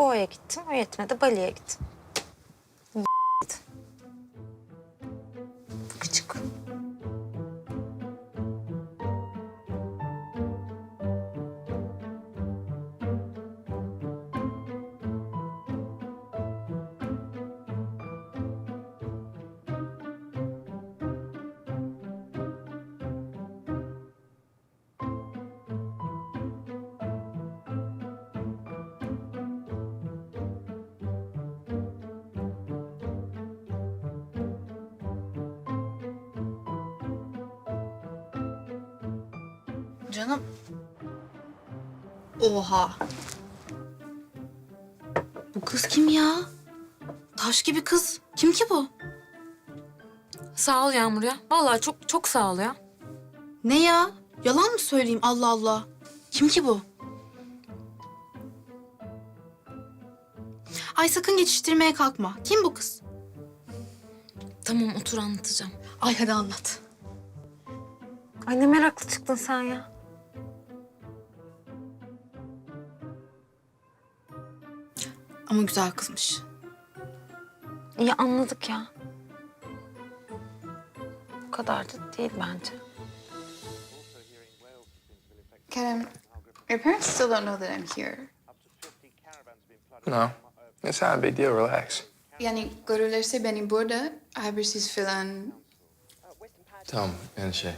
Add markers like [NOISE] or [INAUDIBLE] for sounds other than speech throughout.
Goa'ya gittim. O yetmedi Bali'ye gittim. Canım. Oha. Bu kız kim ya? Taş gibi kız. Kim ki bu? Sağ ol Yağmur ya. Vallahi çok çok sağ ol ya. Ne ya? Yalan mı söyleyeyim Allah Allah? Kim ki bu? Ay sakın geçiştirmeye kalkma. Kim bu kız? Tamam otur anlatacağım. Ay hadi anlat. Ay ne meraklı çıktın sen ya. Ama güzel kızmış. İyi anladık ya. Bu kadar da değil bence. Kerem, your parents still don't know that I'm here. No, it's not a big deal. Relax. Yani görürlerse beni burada habersiz falan. Tamam, yani şey...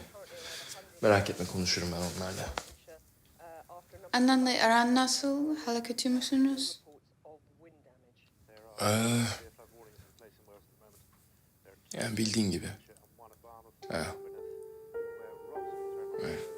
Merak etme, konuşurum ben onlarla. Annenle aran nasıl? Hala kötü müsünüz? Ee, yani bildiğin gibi. Ha. Evet.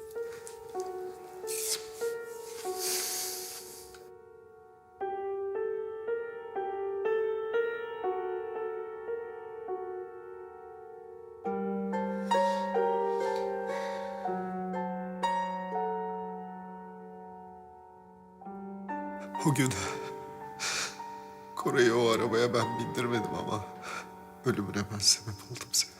O Kore'yi o arabaya ben bindirmedim ama ölümüne ben sebep oldum senin.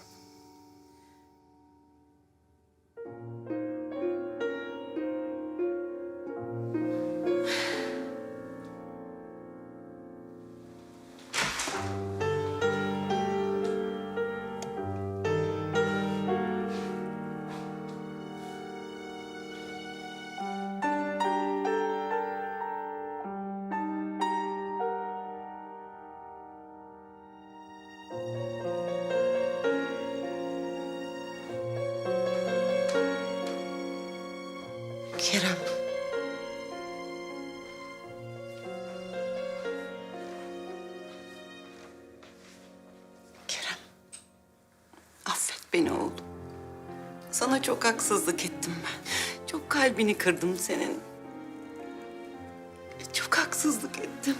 Kerem. Kerem. Affet beni oğlum. Sana çok haksızlık ettim ben. Çok kalbini kırdım senin. Çok haksızlık ettim.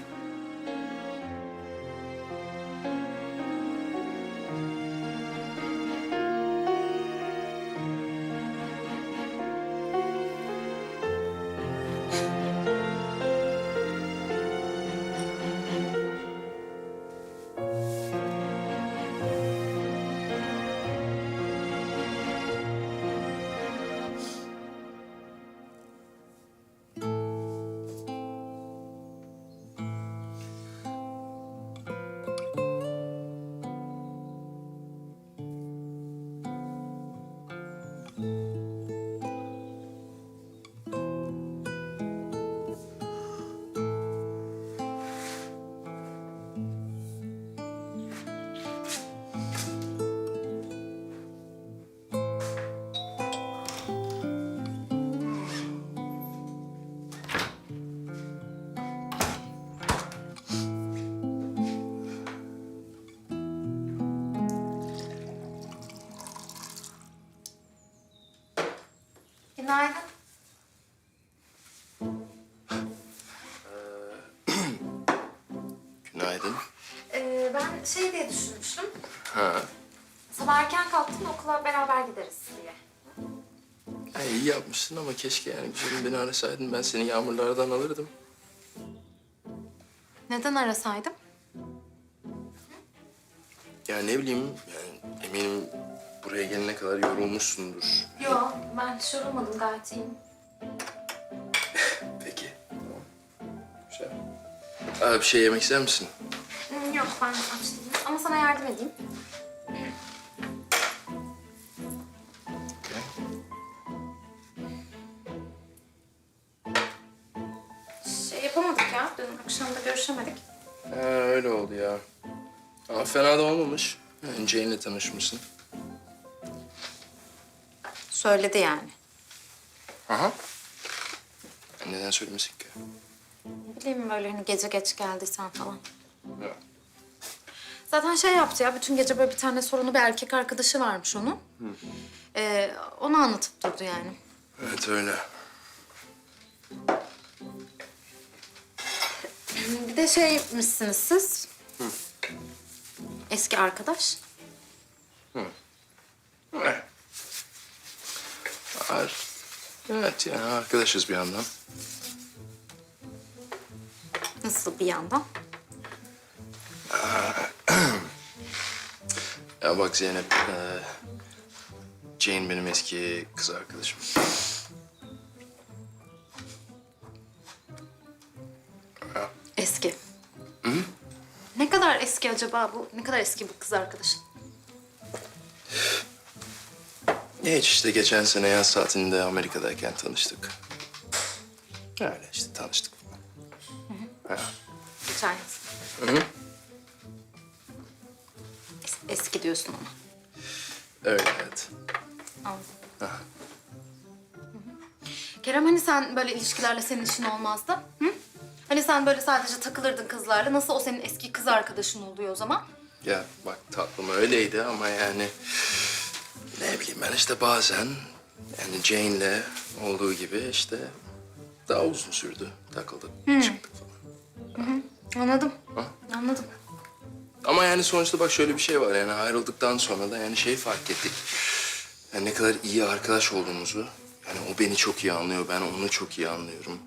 Ee, ben şey diye düşünmüştüm. Ha. Sabah erken kalktım okula beraber gideriz diye. Ya iyi yapmışsın ama keşke yani güzelim beni arasaydın. Ben seni yağmurlardan alırdım. Neden arasaydım? Ya ne bileyim yani eminim buraya gelene kadar yorulmuşsundur. Yok ben hiç yorulmadım gayet iyiyim. Peki. Tamam. Güzel. Abi bir şey yemek ister misin? Ben aç değilim. Ama sana yardım edeyim. Şey yapamadık ya. Dün akşam da görüşemedik. Ha, öyle oldu ya. Ama fena da olmamış. Yani Jane'le tanışmışsın. Söyledi yani. Aha. Neden söylemesin ki? Bileyim böyle hani gece geç geldiysen falan. Ya. Zaten şey yaptı ya, bütün gece böyle bir tane sorunu bir erkek arkadaşı varmış onun. Ee, onu anlatıp durdu yani. Evet öyle. Bir de şeymişsiniz siz. Eski arkadaş. Var. Evet yani arkadaşız bir yandan. Nasıl bir yandan? Ya bak Zeynep, e, Jane benim eski kız arkadaşım. Eski. Ne kadar eski acaba bu? Ne kadar eski bu kız arkadaşın? Hiç işte geçen sene yaz saatinde Amerika'dayken tanıştık. Öyle işte tanıştık falan. Geçen yaz. Hı hı. Es- eski diyorsun ama. Öyle evet. Anladım. Kerem hani sen böyle ilişkilerle senin işin olmazdı? Hı? Hani sen böyle sadece takılırdın kızlarla. Nasıl o senin eski kız arkadaşın oluyor o zaman? Ya bak tatlım öyleydi ama yani... Ne bileyim ben işte bazen... Yani Jane'le olduğu gibi işte... Daha uzun sürdü. Takıldık, çıktık falan. Anladım. Ha? Anladım. Ama yani sonuçta bak şöyle bir şey var yani ayrıldıktan sonra da yani şeyi fark ettik. Yani ne kadar iyi arkadaş olduğumuzu. Yani o beni çok iyi anlıyor, ben onu çok iyi anlıyorum.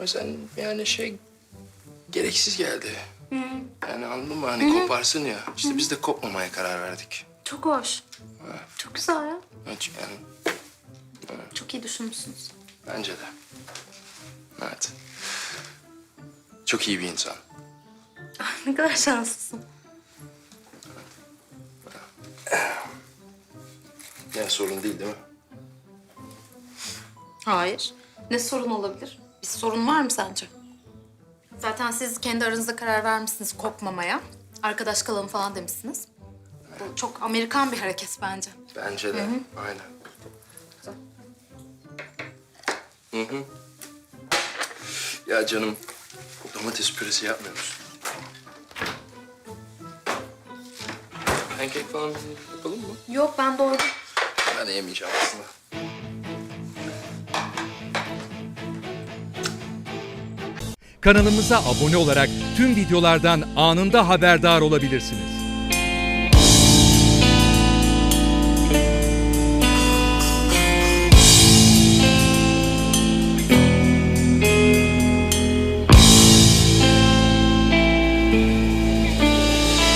O yüzden yani şey gereksiz geldi. Yani anladın mı? Hani koparsın ya. İşte biz de kopmamaya karar verdik. Çok hoş. Çok güzel ya. Evet, Yani Çok iyi düşünmüşsünüz. bence de. Evet. Çok iyi bir insan. [LAUGHS] ne kadar şanslısın. Yani sorun değil değil mi? Hayır. Ne sorun olabilir? Bir sorun var mı sence? Zaten siz kendi aranızda karar vermişsiniz kopmamaya. Arkadaş kalalım falan demişsiniz. Bu çok Amerikan bir hareket bence. Bence de. Aynen. Hı hı. Ya canım, domates püresi yapmıyor musun? Pancake falan yapalım mı? Yok ben doydum. Ben de yemeyeceğim aslında. Kanalımıza abone olarak tüm videolardan anında haberdar olabilirsiniz.